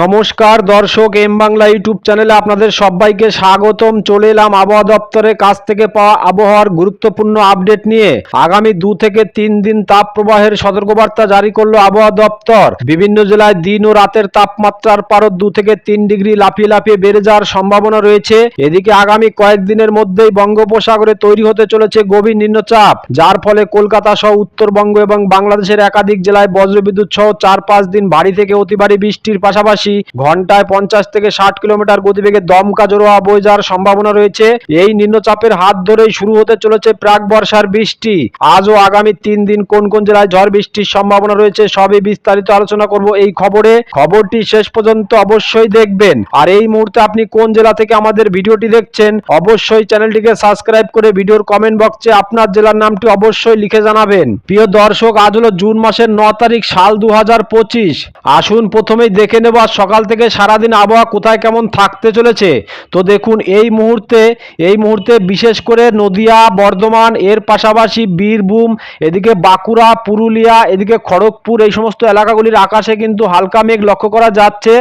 নমস্কার দর্শক M Bangla YouTube চ্যানেলে আপনাদের সবাইকে স্বাগতম। চলে এলাম আবহাওয়া দপ্তরের কাছ থেকে পাওয়া আবহাওয়ার গুরুত্বপূর্ণ আপডেট নিয়ে। আগামী দু থেকে তিন দিন তাপ প্রবাহের সতর্কবার্তা জারি করল আবহাওয়া দপ্তর। বিভিন্ন জেলায় দিন ও রাতের তাপমাত্রার পারদ দু থেকে তিন ডিগ্রি লাফিয়ে লাফিয়ে বেড়ে যাওয়ার সম্ভাবনা রয়েছে। এদিকে আগামী কয়েকদিনের মধ্যেই বঙ্গোপসাগরে তৈরি হতে চলেছে গভীর নিম্নচাপ, যার ফলে কলকাতা সহ উত্তরবঙ্গ এবং বাংলাদেশের একাধিক জেলায় বজ্রবিদ্যুৎ সহ চার পাঁচ দিন ভারী থেকে অতি ভারী বৃষ্টির পাশাপাশি ঘন্টায় পঞ্চাশ থেকে ষাট কিলোমিটার গতিবেগে দমকা জোড়া বয়ে যাওয়ার সম্ভাবনা রয়েছে। এই নিম্নচাপের হাত ধরেই শুরু হতে চলেছে প্রাক বর্ষার বৃষ্টি। আজ ও আগামী তিন দিন কোন কোন জেলায় ঝড় বৃষ্টির সম্ভাবনা রয়েছে সবই বিস্তারিত আলোচনা করব এই খবরে। খবরটি শেষ পর্যন্ত অবশ্যই দেখবেন। আর এই মুহূর্তে আপনি কোন জেলা থেকে আমাদের ভিডিওটি দেখছেন, অবশ্যই চ্যানেলটিকে সাবস্ক্রাইব করে ভিডিওর কমেন্ট বক্সে আপনার জেলার নামটি অবশ্যই লিখে জানাবেন। প্রিয় দর্শক, আজ হলো জুন মাসের ন তারিখ, সাল দু হাজার পঁচিশ। আসুন প্রথমেই দেখে নেব আজ সকাল থেকে সারাদিন আবহাওয়া কোথায় কেমন থাকতে চলেছে? তো দেখুন, এই মুহূর্তে এই মুহূর্তে বিশেষ করে নদিয়া, বর্ধমান, এর পাশাপাশি বীরভূম, এদিকে বাঁকুড়া, পুরুলিয়া, এদিকে খড়গপুর, এই সমস্ত এলাকাগুলির আকাশে কিন্তু হালকা মেঘ লক্ষ্য করা যাচ্ছে।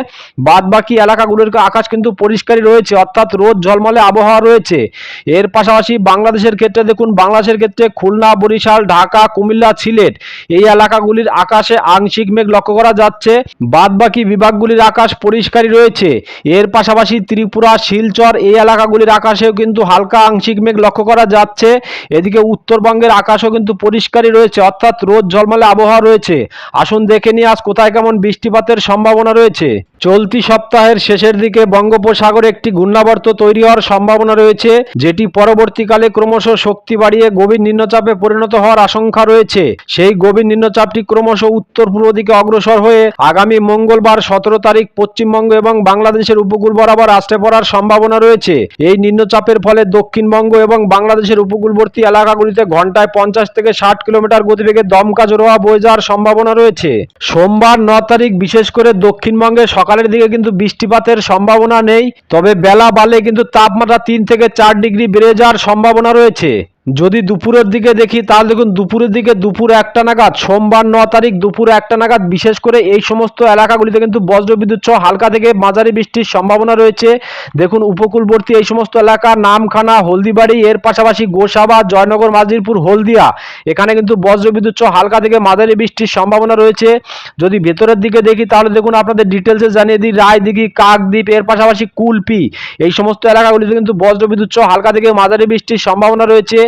বাদ বাকি এলাকাগুলির আকাশ কিন্তু পরিষ্কারই রয়েছে, অর্থাৎ রোদ ঝলমলে আবহাওয়া রয়েছে। এর পাশাপাশি বাংলাদেশের ক্ষেত্রে দেখুন, বাংলাদেশের ক্ষেত্রে খুলনা, বরিশাল, ঢাকা, কুমিল্লা, সিলেট, এই এলাকাগুলির আকাশে আংশিক মেঘ লক্ষ্য করা যাচ্ছে। বাদ বাকি বিভাগগুলির আকাশ পরিষ্কারই রয়েছে। এর পাশাপাশি ত্রিপুরা, শিলচর এই এলাকাগুলির আকাশেও কিন্তু হালকা আংশিক মেঘ লক্ষ্য করা যাচ্ছে। এদিকে উত্তরবঙ্গের আকাশও কিন্তু পরিষ্কারই রয়েছে, অর্থাৎ রোদ ঝলমলে আবহাওয়া রয়েছে। আসুন দেখে নিয়ে আজ কোথায় কেমন বৃষ্টিপাতের সম্ভাবনা রয়েছে। চলতি সপ্তাহের শেষের দিকে বঙ্গোপসাগরে একটি ঘূর্ণাবর্ত তৈরি হওয়ার সম্ভাবনা রয়েছে, যেটি পরবর্তীকালে ক্রমশ শক্তি বাড়িয়ে গভীর নিম্নচাপে পরিণত হওয়ার আশঙ্কা রয়েছে। সেই গভীর নিম্নচাপটি ক্রমশ উত্তর পূর্ব দিকে অগ্রসর হয়ে আগামী মঙ্গলবার সতেরো তারিখ পশ্চিমবঙ্গ এবং বাংলাদেশের উপকূল বরাবর আসতে পড়ার সম্ভাবনা রয়েছে। এই নিম্নচাপের ফলে দক্ষিণবঙ্গ এবং বাংলাদেশের উপকূলবর্তী এলাকাগুলিতে ঘন্টায় পঞ্চাশ থেকে ষাট কিলোমিটার গতিবেগে দমকা জোরোয়া বয়ে যাওয়ার সম্ভাবনা রয়েছে। সোমবার ন তারিখ বিশেষ করে দক্ষিণবঙ্গে সকালের দিকে কিন্তু বৃষ্টিপাতের সম্ভাবনা নেই, তবে বেলা বাড়লে কিন্তু তাপমাত্রা তিন থেকে চার ডিগ্রি বেড়ে যাওয়ার সম্ভাবনা রয়েছে। যদি দুপুরের দিকে দেখি, তাহলে দেখুন দুপুরের দিকে দুপুর একটা নাগাদ, সোমবার ন তারিখ দুপুর একটা নাগাদ, বিশেষ করে এই সমস্ত এলাকাগুলিতে কিন্তু বজ্রবিদ্যুৎ সহ হালকা থেকে মাঝারি বৃষ্টির সম্ভাবনা রয়েছে। দেখুন উপকূলবর্তী এই সমস্ত এলাকা, নামখানা, হলদিবাড়ি, এর পাশাপাশি গোসাবা, জয়নগর মাজিরপুর হলদিয়া, এখানে কিন্তু বজ্রবিদ্যুৎ সহ হালকা থেকে মাঝারি বৃষ্টির সম্ভাবনা রয়েছে। যদি ভেতরের দিকে দেখি, তাহলে দেখুন আপনাদের ডিটেলসে জানিয়ে দিই, রায়দিঘি, কাকদ্বীপ, এর পাশাপাশি কুলপি, এই সমস্ত এলাকাগুলিতে কিন্তু বজ্রবিদ্যুৎ সহ হালকা থেকে মাঝারি বৃষ্টির সম্ভাবনা রয়েছে।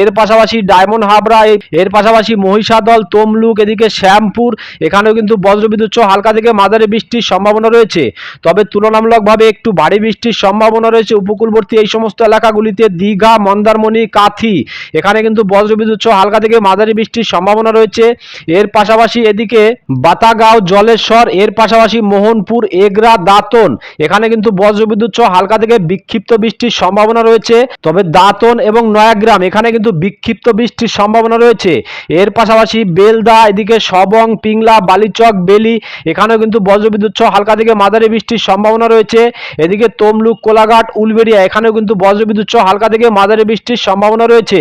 এর পাশাপাশি ডায়মন্ড হাবরা এর পাশাপাশি মহিষাদল, তমলুক, এদিকে শ্যামপুর, এখানেও কিন্তু বজ্রবিদ্যুৎ সহ হালকা থেকে মাঝারি বৃষ্টির সম্ভাবনা রয়েছে। তবে তুলনামূলকভাবে একটু ভারী বৃষ্টির সম্ভাবনা রয়েছে উপকূলবর্তী এই সমস্ত এলাকাগুলিতে দীঘা, মন্দারমণি, কাথি, এখানে কিন্তু বজ্রবিদ্যুৎ সহ হালকা থেকে মাঝারি বৃষ্টির সম্ভাবনা রয়েছে। এর পাশাপাশি এদিকে বাতাগাঁও, জলেশ্বর, এর পাশাপাশি মোহনপুর, এগরা, দাঁতন, এখানে কিন্তু বজ্রবিদ্যুৎ সহ হালকা থেকে বিক্ষিপ্ত বৃষ্টির সম্ভাবনা রয়েছে। তবে দাঁতন এবং নয়াগ্রাম এখানে কিন্তু বিক্ষিপ্ত বৃষ্টির সম্ভাবনা রয়েছে। এর পাশাপাশি বেলদা, এদিকে সবং, পিংলা, বালিচক, বেলি, এখানেও কিন্তু বজ্রবিদ্যুৎ সহ হালকা থেকে মাঝারি বৃষ্টির সম্ভাবনা রয়েছে। এদিকে তমলুক, কোলাঘাট, উলবেড়িয়া, এখানেও কিন্তু বজ্রবিদ্যুৎ সহ হালকা থেকে মাঝারি বৃষ্টির সম্ভাবনা রয়েছে।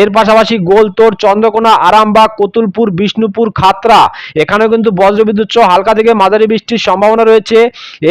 এর পাশাপাশি গোলতোড় চন্দ্রকোনা, আরামবাগ, কতুলপুর, বিষ্ণুপুর, খাতরা, এখানেও কিন্তু বজ্রবিদ্যুৎ সহ হালকা থেকে মাঝারি বৃষ্টির সম্ভাবনা রয়েছে।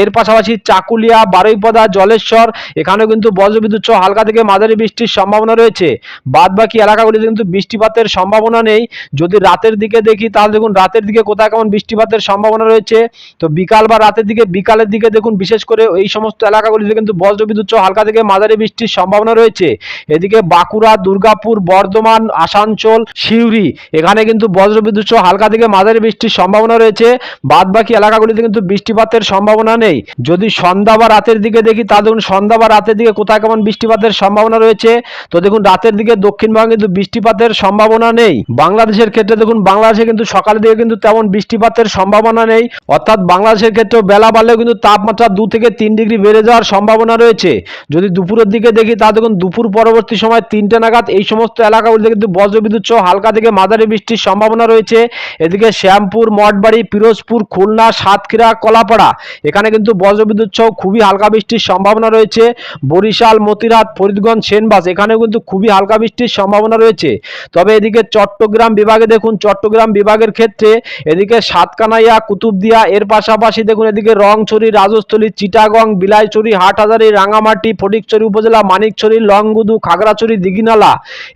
এর পাশাপাশি চাকুলিয়া, বারুইপদা, জলেশ্বর, এখানেও কিন্তু বজ্রবিদ্যুৎ সহ হালকা থেকে মাঝারি বৃষ্টির সম্ভাবনা রয়েছে। বাদ বাকি এলাকাগুলিতে কিন্তু বৃষ্টিপাতের সম্ভাবনা নেই। যদি রাতের দিকে দেখি, তাহলে দেখুন রাতের দিকে কোথায় কেমন বৃষ্টিপাতের সম্ভাবনা রয়েছে। তো বিকাল বা রাতের দিকে, বিকালের দিকে দেখুন, বিশেষ করে এই সমস্ত এলাকাগুলিতে কিন্তু বজ্রবিদ্যুৎ হালকা থেকে মাঝারি বৃষ্টির সম্ভাবনা রয়েছে। এদিকে বাঁকুড়া, দুর্গাপুর, বর্ধমান, আসানসোল, সিউড়ি, এখানে কিন্তু বজ্রবিদ্যুৎ সহ হালকা থেকে মাঝারি বৃষ্টির সম্ভাবনা রয়েছে। বাদ বাকি এলাকাগুলিতে কিন্তু বৃষ্টিপাতের সম্ভাবনা নেই। যদি সন্ধ্যা বা রাতের দিকে দেখি তা দেখুন সন্ধ্যা বা রাতের দিকে কোথায় কেমন বৃষ্টিপাতের সম্ভাবনা রয়েছে। তো দেখুন, রাতের দিকে দক্ষিণবঙ্গে কিন্তু বৃষ্টিপাতের সম্ভাবনা নেই। বাংলাদেশের ক্ষেত্রে দেখুন, বাংলাদেশে কিন্তু সকালের দিকে কিন্তু তেমন বৃষ্টিপাতের সম্ভাবনা নেই। অর্থাৎ বাংলাদেশের ক্ষেত্রে বেলা বাড়লেও কিন্তু তাপমাত্রা দু থেকে তিন ডিগ্রি বেড়ে যাওয়ার সম্ভাবনা রয়েছে। যদি দুপুরের দিকে দেখি তা দেখুন, দুপুর পরবর্তী সময় তিনটে নাগাদ এই সমস্ত এলাকাগুলিতে কিন্তু বজ্রবিদ্যুৎ সহ হালকা থেকে মাঝারি বৃষ্টির সম্ভাবনা রয়েছে। এদিকে শ্যামপুর, মঠবাড়ি, পিরোজপুর, খুলনা, সাতক্ষীরা, কলাপাড়া, এখানে কিন্তু বজ্রবিদ্যুৎ সহ খুবই হালকা বৃষ্টির সম্ভাবনা রয়েছে। বরিশাল, মতিরাট, ফরিদগঞ্জ, সেনবাস, এখানেও কিন্তু খুবই হালকা বৃষ্টির সম্ভাবনা রয়েছে। তবে এদিকে চট্টগ্রাম বিভাগে দেখুন, চট্টগ্রাম বিভাগের ক্ষেত্রে এদিকে সাতকানাইয়া, কুতুবদিয়া, এর পাশাপাশি দেখুন এদিকে রংছড়ি, রাজস্থলী, চিটাগং, বিলাইছড়ি, হাটহাজারি, রাঙামাটি, ফটিকছড়ি উপজেলা, মানিকছড়ি, লংগুদু, খাগড়াছড়ি, দিঘিনালা।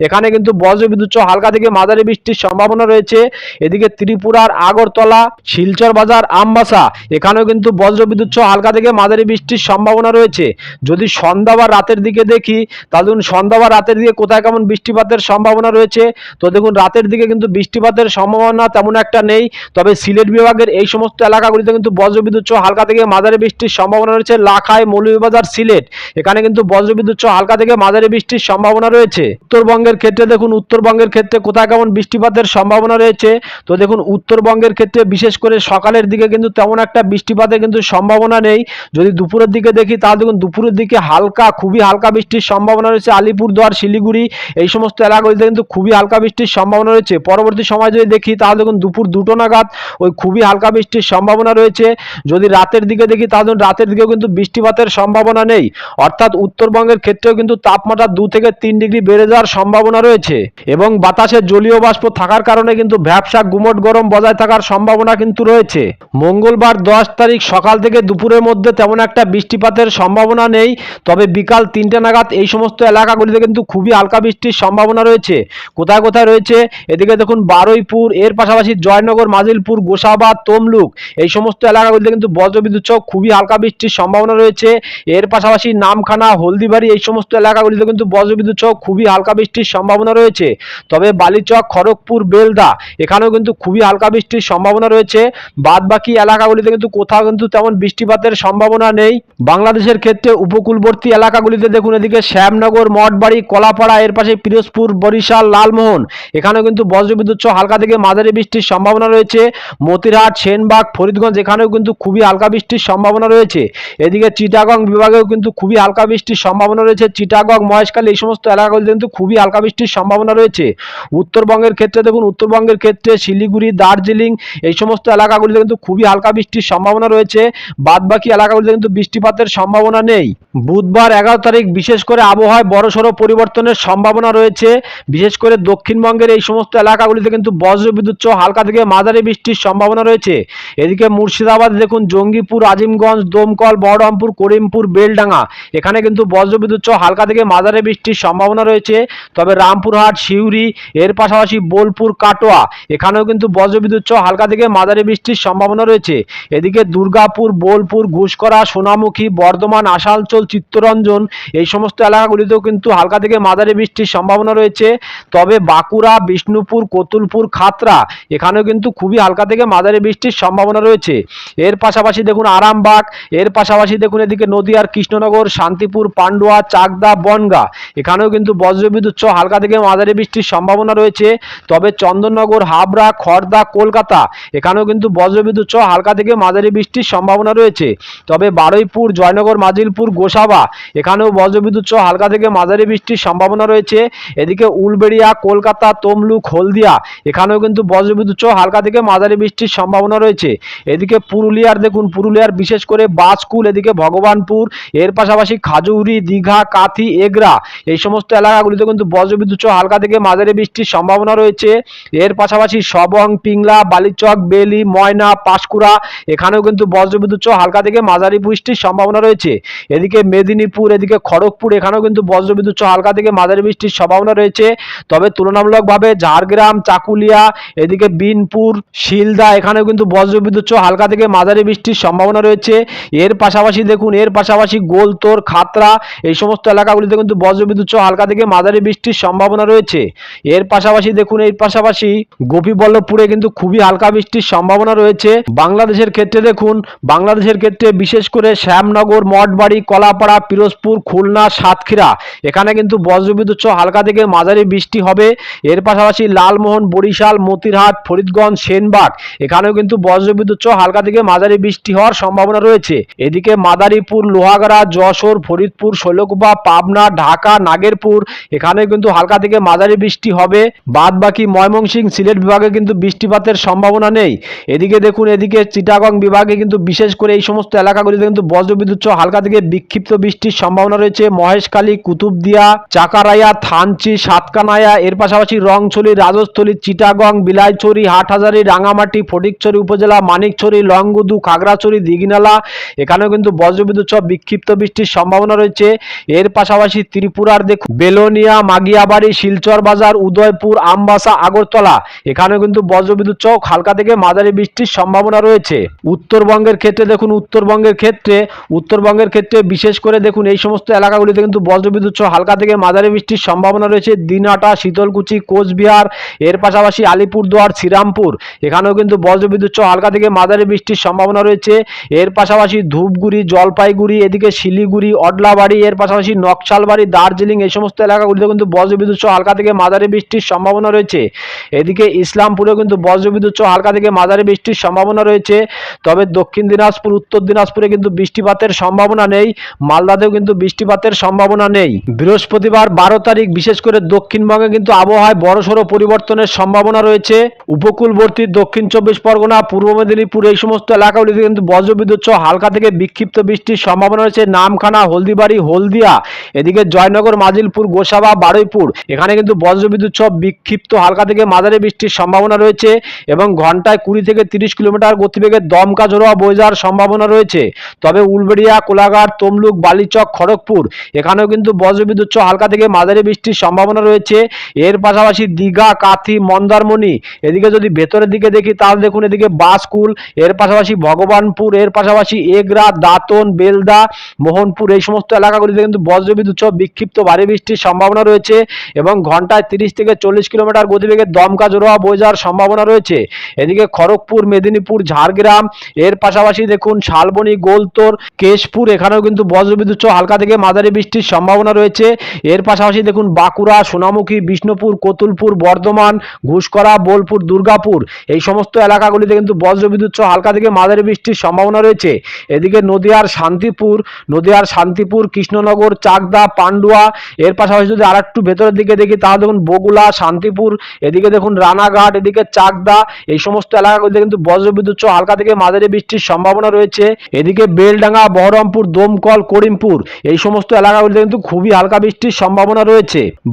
এখানে কিন্তু বজ্রবিদ্যুৎ হালকা থেকে মাঝারি বৃষ্টির সম্ভাবনা রয়েছে। এদিকে ত্রিপুরার আগরতলা, শিলচর বাজার, আমবাসা, এখানেও কিন্তু বজ্রবিদ্যুৎ হালকা থেকে মাঝারি বৃষ্টির সম্ভাবনা রয়েছে। যদি সন্ধ্যা বা রাতের দিকে দেখি, তাহলে সন্ধ্যা বা রাতের দিকে কোথায় বৃষ্টিপাতের সম্ভাবনা রয়েছে, তো দেখুন রাতের দিকে কিন্তু বৃষ্টিপাতের সম্ভাবনা তেমন একটা নেই। তবে সিলেট বিভাগের এই সমস্ত এলাকাগুলিতে কিন্তু বজ্রবিদ্যুৎ সহ হালকা থেকে মাঝারি বৃষ্টির সম্ভাবনা রয়েছে। লাখাই, মৌলভীবাজার, সিলেট, এখানে কিন্তু বজ্রবিদ্যুৎ সহ হালকা থেকে মাঝারি বৃষ্টির সম্ভাবনা রয়েছে। উত্তরবঙ্গের ক্ষেত্রে দেখুন, উত্তরবঙ্গের ক্ষেত্রে কোথায় কেমন বৃষ্টিপাতের সম্ভাবনা রয়েছে? তো দেখুন, উত্তরবঙ্গের ক্ষেত্রে বিশেষ করে সকালের দিকে কিন্তু তেমন একটা বৃষ্টিপাতের কিন্তু সম্ভাবনা নেই। যদি দুপুরের দিকে দেখি, তাহলে দেখুন, দুপুরের দিকে হালকা, খুবই হালকা বৃষ্টির সম্ভাবনা রয়েছে। আলিপুরদুয়ার, শিলিগুড়ি এই সমস্ত এলাকাগুলিতে কিন্তু খুবই হালকা বৃষ্টির সম্ভাবনা রয়েছে। পরবর্তী সময় যদি দেখি, তাহলে দেখুন দুপুর দুটো নাগাদ ওই খুবই হালকা বৃষ্টির সম্ভাবনা রয়েছে। যদি রাতের দিকে দেখি, তাহলে রাতের দিকেও কিন্তু বৃষ্টিপাতের সম্ভাবনা নেই। অর্থাৎ উত্তরবঙ্গের ক্ষেত্রেও কিন্তু তাপমাত্রা দু থেকে তিন ডিগ্রি বেড়ে যাওয়ার সম্ভাবনা রয়েছে এবং বাতাসে জলীয় বাষ্প থাকার কারণে কিন্তু ভ্যাবসা গুমট গরম বজায় থাকার সম্ভাবনা কিন্তু রয়েছে। মঙ্গলবার দশ তারিখ সকাল থেকে দুপুরের মধ্যে তেমন একটা বৃষ্টিপাতের সম্ভাবনা নেই। তবে বিকাল তিনটে নাগাদ এই সমস্ত এলাকাগুলিতে কিন্তু খুবই হালকা বৃষ্টির সম্ভাবনা রয়েছে। কোথায় কোথায় রয়েছে? এদিকে দেখুন, বারুইপুর, এর পাশাপাশি জয়নগর, মাজিলপুর, গোসাবাদ, তমলুক, এই সমস্ত এলাকাগুলিতে কিন্তু বজ্রবিদ্যুৎ সহ খুবই হালকা বৃষ্টির সম্ভাবনা রয়েছে। এর পাশাপাশি নামখানা, হলদিবাড়ি, এই সমস্ত এলাকাগুলিতে কিন্তু বজ্রবিদ্যুৎ সহ খুবই হালকা বৃষ্টির সম্ভাবনা রয়েছে। তবে বালিচক, খড়গপুর, বেলদা, এখানেও কিন্তু খুবই হালকা বৃষ্টির সম্ভাবনা রয়েছে। বাদ বাকি এলাকাগুলিতে কিন্তু কোথাও কিন্তু তেমন বৃষ্টিপাতের সম্ভাবনা নেই। বাংলাদেশের ক্ষেত্রে উপকূলবর্তী এলাকাগুলিতে দেখুন, এদিকে শ্যামনগর, মঠবাড়ি, কলাপাড়া, এর পাশে পিরোজপুর, বরিশাল, লালমোহন। এখানেও কিন্তু বজ্রবিদ্যুৎ সহ হালকা থেকে মাঝারি বৃষ্টির সম্ভাবনা রয়েছে। মতিরহাট, সেনবাগ, ফরিদগঞ্জ, এখানেও কিন্তু খুবই হালকা বৃষ্টির সম্ভাবনা রয়েছে। এদিকে চিটাগং বিভাগেও কিন্তু খুবই হালকা বৃষ্টির সম্ভাবনা রয়েছে। চিটাগং, মহেশখালী এই সমস্ত এলাকাগুলিতে কিন্তু খুবই হালকা বৃষ্টির সম্ভাবনা রয়েছে। উত্তরবঙ্গের ক্ষেত্রে দেখুন, উত্তরবঙ্গের ক্ষেত্রে শিলিগুড়ি, দার্জিলিং এই সমস্ত এলাকাগুলিতে কিন্তু খুবই হালকা বৃষ্টির সম্ভাবনা রয়েছে। বাদ বাকি এলাকাগুলিতে কিন্তু বৃষ্টিপাতের সম্ভাবনা নেই। বুধবার এগারো তারিখ বিশেষ করে আবহাওয়ায় বড়সড় পরিবর্তনের সম্ভাবনা রয়েছে। বিশেষ করে দক্ষিণবঙ্গের এই সমস্ত এলাকাগুলিতে কিন্তু বজ্রবিদ্যুৎ সহ হালকা থেকে মাঝারি বৃষ্টির সম্ভাবনা রয়েছে। এদিকে মুর্শিদাবাদ দেখুন, জঙ্গিপুর, আজিমগঞ্জ, দমকল, বহরমপুর, করিমপুর, বেলডাঙ্গা, এখানে কিন্তু বজ্রবিদ্যুৎ সহ হালকা থেকে মাঝারি বৃষ্টির সম্ভাবনা রয়েছে। তবে রামপুরহাট, সিউড়ি, এর পাশাপাশি বোলপুর, কাটোয়া, এখানেও কিন্তু বজ্রবিদ্যুৎ সহ হালকা থেকে মাঝারি বৃষ্টির সম্ভাবনা রয়েছে। এদিকে দুর্গাপুর, বোলপুর, ঘুষকরা, সোনামুখী, বর্ধমান, আসানসোল, চিত্তরঞ্জন, এই সমস্ত এলাকাগুলিতেও কিন্তু হালকা থেকে মাঝারি বৃষ্টির সম্ভাবনা রয়েছে। তবে বাঁকুড়া, বিষ্ণুপুর, কতুলপুর, খাতড়া এখানেও কিন্তু খুবই হালকা থেকে মাঝারি বৃষ্টির সম্ভাবনা রয়েছে। এর পাশাপাশি দেখুন আরামবাগ, এর পাশাপাশি দেখুন এদিকে নদিয়ার কৃষ্ণনগর, শান্তিপুর, পান্ডুয়া, চাকদা, বনগা এখানেও কিন্তু বজ্রবিদ্যুৎ সহ হালকা থেকে মাঝারি বৃষ্টির সম্ভাবনা রয়েছে। তবে চন্দননগর, হাবড়া খড়দা কলকাতা এখানেও কিন্তু বজ্রবিদ্যুৎ সহ হালকা থেকে মাঝারি বৃষ্টির সম্ভাবনা রয়েছে। তবে বারুইপুর, জয়নগর, মাজিলপুর, গোসাবা এখানেও বজ্রবিদ্যুৎ সহ হালকা থেকে মাঝারি বৃষ্টির সম্ভাবনা রয়েছে। এদিকে উলবেড়িয়া, কলকাতা, তমলুক, হলদিয়া, এখানেও কিন্তু বজ্রবিদ্যুৎ সহ হালকা থেকে মাঝারি বৃষ্টির সম্ভাবনা রয়েছে। এদিকে পুরুলিয়ার দেখুন, পুরুলিয়ার বিশেষ করে বাজকুল এদিকে ভগবানপুর, এর পাশাপাশি খাজুরি, দীঘা, কাথি, এগরা, এই সমস্ত এলাকাগুলিতে কিন্তু বজ্রবিদ্যুৎ সহ হালকা থেকে মাঝারি বৃষ্টির সম্ভাবনা রয়েছে। এর পাশাপাশি সবং, পিংলা, বালিচক, বেলি, ময়না, পাঁশকুড়া, এখানেও কিন্তু বজ্রবিদ্যুৎ সহ হালকা থেকে মাঝারি বৃষ্টির সম্ভাবনা রয়েছে। এদিকে মেদিনীপুর, এদিকে খড়গপুর, এখানেও কিন্তু বজ্রবিদ্যুৎ সহ হালকা থেকে মাঝারি বৃষ্টির সম্ভাবনা রয়েছে। তবে তুলনামূলকভাবে ঝাড়গ্রাম, চাকুলিয়া, এদিকে বিনপুর, শিলদা, এখানেও কিন্তু বজ্রবিদ্যুৎ হালকা থেকে মাঝারি বৃষ্টির সম্ভাবনা রয়েছে। এর পাশাপাশি দেখুন, এর পাশাপাশি গোলতোর, খাতড়া এই সমস্ত এলাকাগুলিতে কিন্তু বজ্রবিদ্যুৎ হালকা থেকে মাঝারি বৃষ্টির সম্ভাবনা রয়েছে। এর পাশাপাশি দেখুন, এর পাশাপাশি গোপীবল্লভপুরে কিন্তু খুবই হালকা বৃষ্টির সম্ভাবনা রয়েছে। বাংলাদেশের ক্ষেত্রে দেখুন, বাংলাদেশের ক্ষেত্রে বিশেষ করে শ্যামনগর, মঠবাড়ি, কলাপাড়া, পিরোজপুর, খুলনা, সাতক্ষীরা, এখানে কিন্তু বজ্রবিদ্যুৎ হালকা থেকে মাঝারি বৃষ্টি হবে। এর পাশাপাশি লালমোহন, বরিশাল, মতিরহাট, ফরিদগঞ্জ, সেনবাগ, এখানেও কিন্তু বজ্রবিদ্যুৎ সহ হালকা থেকে মাঝারি বৃষ্টি হওয়ার সম্ভাবনা রয়েছে। এদিকে মাদারীপুর, লোহাগড়া, যশোর, ফরিদপুর, শৈলকুপা, পাবনা, ঢাকা, নাগেরপুর এখানে কিন্তু হালকা থেকে মাঝারি বৃষ্টি হবে। বাদ বাকি ময়মনসিংহ, সিলেট বিভাগে কিন্তু বৃষ্টিপাতের সম্ভাবনা নেই। এদিকে দেখুন, এদিকে চিটাগং বিভাগে কিন্তু বিশেষ করে এই সমস্ত এলাকাগুলিতে কিন্তু বজ্রবিদ্যুৎ সহ হালকা থেকে বিক্ষিপ্ত বৃষ্টির সম্ভাবনা রয়েছে। মহেশখালী, কুতুবদিয়া, চাকারাইয়া থানচি, সাতকানায়া, এর পাশাপাশি রংছড়ি, রাজস্থলী, চিটাগং, বিলাইছড়ি, হাটহাজারি, রাঙামাটি, ফটিকছড়ি উপজেলা, মানিকছড়ি, লংগুদু, খাগড়াছড়ি, দিঘিনালা, এখানেও কিন্তু বজ্রবিদ্যুৎ সহ বিক্ষিপ্ত বৃষ্টির সম্ভাবনা রয়েছে। এর পাশাপাশি ত্রিপুরার দেখুন, বেলোনিয়া, মাগিয়াবাড়ি, শিলচর বাজার, উদয়পুর, আমবাসা, আগরতলা, এখানেও কিন্তু বজ্রবিদ্যুৎ সহ হালকা থেকে মাঝারি বৃষ্টির সম্ভাবনা রয়েছে। উত্তরবঙ্গের ক্ষেত্রে দেখুন, উত্তরবঙ্গের ক্ষেত্রে উত্তরবঙ্গের ক্ষেত্রে বিশেষ করে দেখুন, এই সমস্ত এলাকাগুলিতে কিন্তু বজ্রবিদ্যুৎ সহ হালকা থেকে মাঝারি বৃষ্টির সম্ভাবনা রয়েছে। দিনাটা শীতলকুচি, কোচবিহার, এর পাশাপাশি আলিপুরদুয়ার, শ্রীরামপুর। এখানেও কিন্তু বজ্রবিদ্যুৎ সহ হালকা থেকে মাঝারি বৃষ্টির সম্ভাবনা রয়েছে। এর পাশাপাশি ধূপগুড়ি, জলপাইগুড়ি, এদিকে শিলিগুড়ি, অডলাবাড়ি, এর পাশাপাশি নকশালবাড়ি, দার্জিলিং এই সমস্ত এলাকাগুলিতে কিন্তু বজ্রবিদ্যুৎ সহ হালকা থেকে মাঝারি বৃষ্টির সম্ভাবনা রয়েছে। এদিকে ইসলামপুরেও কিন্তু বজ্রবিদ্যুৎ সহ হালকা থেকে মাঝারি বৃষ্টির সম্ভাবনা রয়েছে। তবে দক্ষিণ দিনাজপুর, উত্তর দিনাজপুরে কিন্তু বৃষ্টিপাতের সম্ভাবনা নেই। মালদাতেও কিন্তু বৃষ্টিপাতের সম্ভাবনা নেই। বৃহস্পতিবার বারো তারিখ বিশেষ করে দক্ষিণবঙ্গে কিন্তু আবহাওয়ায় বড়সড় পরিবর্তনের সম্ভাবনা রয়েছে। উপকূলবর্তী দক্ষিণ চব্বিশ পরগনা, পূর্ব মেদিনীপুর এই সমস্ত এলাকাগুলিতে কিন্তু বজ্রবিদ্যুৎ সহ হালকা থেকে বিক্ষিপ্ত বৃষ্টির সম্ভাবনা রয়েছে। নামখানা, হলদিবাড়ি, হলদিয়া, এদিকে জয়নগর, মাজিলপুর, গোসাবা, বারুইপুর, এখানে কিন্তু বজ্রবিদ্যুৎ সহ বিক্ষিপ্ত হালকা থেকে মাঝারি বৃষ্টির সম্ভাবনা রয়েছে এবং ঘন্টায় কুড়ি থেকে তিরিশ কিলোমিটার গতিবেগে দমকা ঝোড়োয়া বয়ে যাওয়ার সম্ভাবনা রয়েছে। তবে উলবেড়িয়া, কোলাঘাট, তমলুক, বালিচক, খড়গপুর, এখানেও কিন্তু বজ্রবিদ্যুৎ সহ হালকা থেকে মাঝারি বৃষ্টির সম্ভাবনা রয়েছে। এর পাশাপাশি দীঘা, কাথি, মন্দারমণি, এদিকে যদি ভেতরের দিকে দেখি তাহলে দেখুন এদিকে বাসকুল, এর পাশাপাশি ভগবানপুর, এর পাশাপাশি এগরা, দাঁতন, বেলদা, মোহনপুর, এই সমস্ত এলাকাগুলিতে কিন্তু বজ্রবিদ্যুৎ সহ বিক্ষিপ্ত ভারী বৃষ্টির সম্ভাবনা রয়েছে এবং ঘন্টায় তিরিশ থেকে চল্লিশ কিলোমিটার গতিবেগে দমকা জোড়োয়া বয়ে যাওয়ার সম্ভাবনা রয়েছে। এদিকে খড়গপুর, মেদিনীপুর, ঝাড়গ্রাম, এর পাশাপাশি দেখুন শালবনি, গোলতোর, কেশপুর, এখানেও কিন্তু বজ্রবিদ্যুৎ সহ হালকা থেকে মাঝারি বৃষ্টির সম্ভাবনা রয়েছে। এর পাশাপাশি দেখুন, বাঁকুড়া, সোনামুখী, বিষ্ণুপুর, কতুলপুর, বর্ধমান, ঘুষকরা, বোলপুর, দুর্গাপুর। এই সমস্ত এলাকাগুলিতে কিন্তু বজ্রবিদ্যুৎ সহ হালকা থেকে মাঝারি বৃষ্টির সম্ভাবনা রয়েছে। এদিকে নদিয়ার শান্তিপুর নদিয়ার শান্তিপুর, কৃষ্ণনগর, চাকদা, পান্ডুয়া, এর পাশাপাশি যদি আর একটু ভেতরের দিকে দেখি, তাহলে দেখুন বগুলা শান্তিপুর, এদিকে দেখুন, রানাঘাট, এদিকে চাকদা, এই সমস্ত এলাকাগুলিতে কিন্তু বজ্রবিদ্যুৎ সহ হালকা থেকে মাঝারি বৃষ্টির সম্ভাবনা রয়েছে। এদিকে বেলডাঙ্গা, বহরমপুর, দমকল, করিমপুর, এই সমস্ত এলাকাগুলিতে কিন্তু খুবই হালকা বৃষ্টির সম্ভাবনা রয়েছে।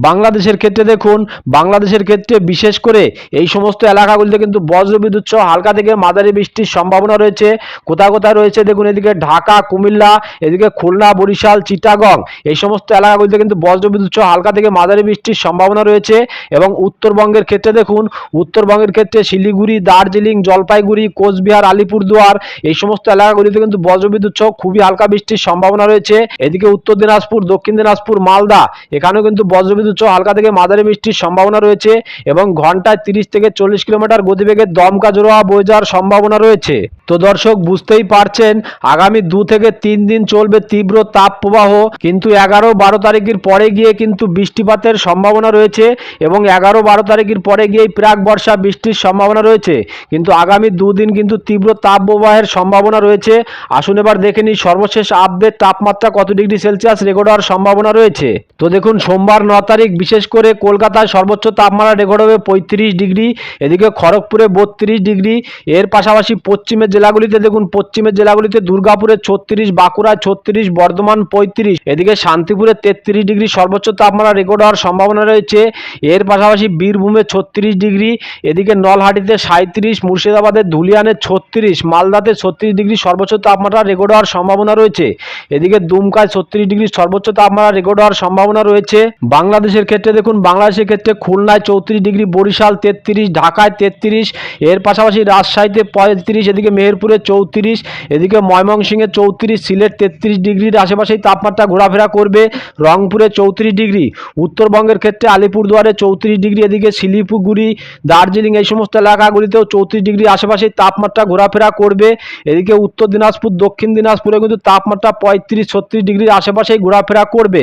বাংলাদেশের ক্ষেত্রে দেখুন, বাংলাদেশের ক্ষেত্রে বিশেষ করে এই সমস্ত এলাকাগুলিতে কিন্তু বজ্রবিদ্যুৎ সহ হালকা থেকে মাঝারি বৃষ্টির সম্ভাবনা রয়েছে। কোথায় কোথায় রয়েছে দেখুন, এদিকে ঢাকা, কুমিল্লা, এদিকে খুলনা, বরিশাল, চিটাগং, এই সমস্ত এলাকাগুলিতে কিন্তু বজ্রবিদ্যুৎ সহ হালকা থেকে মাঝারি বৃষ্টির সম্ভাবনা রয়েছে এবং উত্তরবঙ্গের ক্ষেত্রে দেখুন, উত্তরবঙ্গের ক্ষেত্রে শিলিগুড়ি, দার্জিলিং, জলপাইগুড়ি, কোচবিহার, আলিপুরদুয়ার, এই সমস্ত এলাকাগুলিতে কিন্তু বজ্রবিদ্যুৎ সহ খুবই হালকা বৃষ্টির সম্ভাবনা রয়েছে। এদিকে উত্তর দিনাজপুর, দক্ষিণ দিনাজপুর, মালদা, এখানেও কিন্তু বজ্রবিদ্যুৎ সহ হালকা থেকে মাঝারি বৃষ্টির সম্ভাবনা রয়েছে এবং ঘন্টায় তিরিশ থেকে চল্লিশ কিলোমিটার গতিবেগে দমকা জোড়া বয়ে যাওয়ার সম্ভাবনা রয়েছে। তো দর্শক, বুঝতেই পারছেন, আগামী দু থেকে তিন দিন চলবে তীব্র তাপ প্রবাহ কিন্তু এগারো বারো তারিখের পরে গিয়ে কিন্তু বৃষ্টিপাতের সম্ভাবনা রয়েছে এবং এগারো বারো তারিখের পরে গিয়ে প্রাক বর্ষা বৃষ্টির সম্ভাবনা রয়েছে। কিন্তু আগামী দুদিন কিন্তু তীব্র তাপ প্রবাহের সম্ভাবনা রয়েছে। আসুন এবার দেখে নিই সর্বশেষ আপডেট তাপমাত্রা কত ডিগ্রি সেলসিয়াস রেকর্ড হওয়ার সম্ভাবনা রয়েছে। তো দেখুন, সোমবার ন তারিখ বিশেষ করে কলকাতায় সর্বোচ্চ তাপমাত্রা রেকর্ড হবে পঁয়ত্রিশ ডিগ্রি, এদিকে খড়গপুরে বত্রিশ ডিগ্রি, এর পাশাপাশি পশ্চিমের জেলাগুলিতে দেখুন, পশ্চিমের জেলাগুলিতে দুর্গাপুরে ছত্রিশ, বাঁকুড়ায় ছত্রিশ, বর্ধমান পঁয়ত্রিশ, এদিকে শান্তিপুরে তেত্রিশ ডিগ্রি, সর্বোচ্চ তাপমাত্রা রেকর্ড হওয়ার সম্ভাবনা রয়েছে। এর পাশাপাশি বীরভূমে ছত্রিশ ডিগ্রি, এদিকে নলহাটিতে সাঁত্রিশ মুর্শিদাবাদের ধুলিয়ানে ছত্রিশ, মালদাতে ছত্রিশ ডিগ্রি, সর্বোচ্চ তাপমাত্রা রেকর্ড হওয়ার সম্ভাবনা রয়েছে। এদিকে দুমকায় ছত্রিশ ডিগ্রি, সর্বোচ্চ তাপমাত্রা রেকর্ড হওয়ার সম্ভাবনা রয়েছে। বাংলাদেশের ক্ষেত্রে দেখুন, বাংলাদেশের ক্ষেত্রে খুলনায় চৌত্রিশ ডিগ্রি, বরিশাল তেত্রিশ, ঢাকায় তেত্রিশ, এর পাশাপাশি রাজশাহীতে পঁয়ত্রিশ, এদিকে মেহেরপুরে চৌত্রিশ, এদিকে ময়মনসিংহে চৌত্রিশ, সিলেট তেত্রিশ ডিগ্রির আশেপাশেই তাপমাত্রা ঘোরাফেরা করবে রংপুরে চৌত্রিশ ডিগ্রি। উত্তরবঙ্গের ক্ষেত্রে আলিপুরদুয়ারে চৌত্রিশ ডিগ্রি, এদিকে শিলিপুগুড়ি দার্জিলিং এই সমস্ত এলাকাগুলিতেও চৌত্রিশ ডিগ্রি আশেপাশেই তাপমাত্রা ঘোরাফেরা করবে। এদিকে উত্তর দিনাজপুর, দক্ষিণ দিনাজপুরে কিন্তু তাপমাত্রা পঁয়ত্রিশ, ছত্রিশ ডিগ্রির আশেপাশেই ঘোরাফেরা করবে।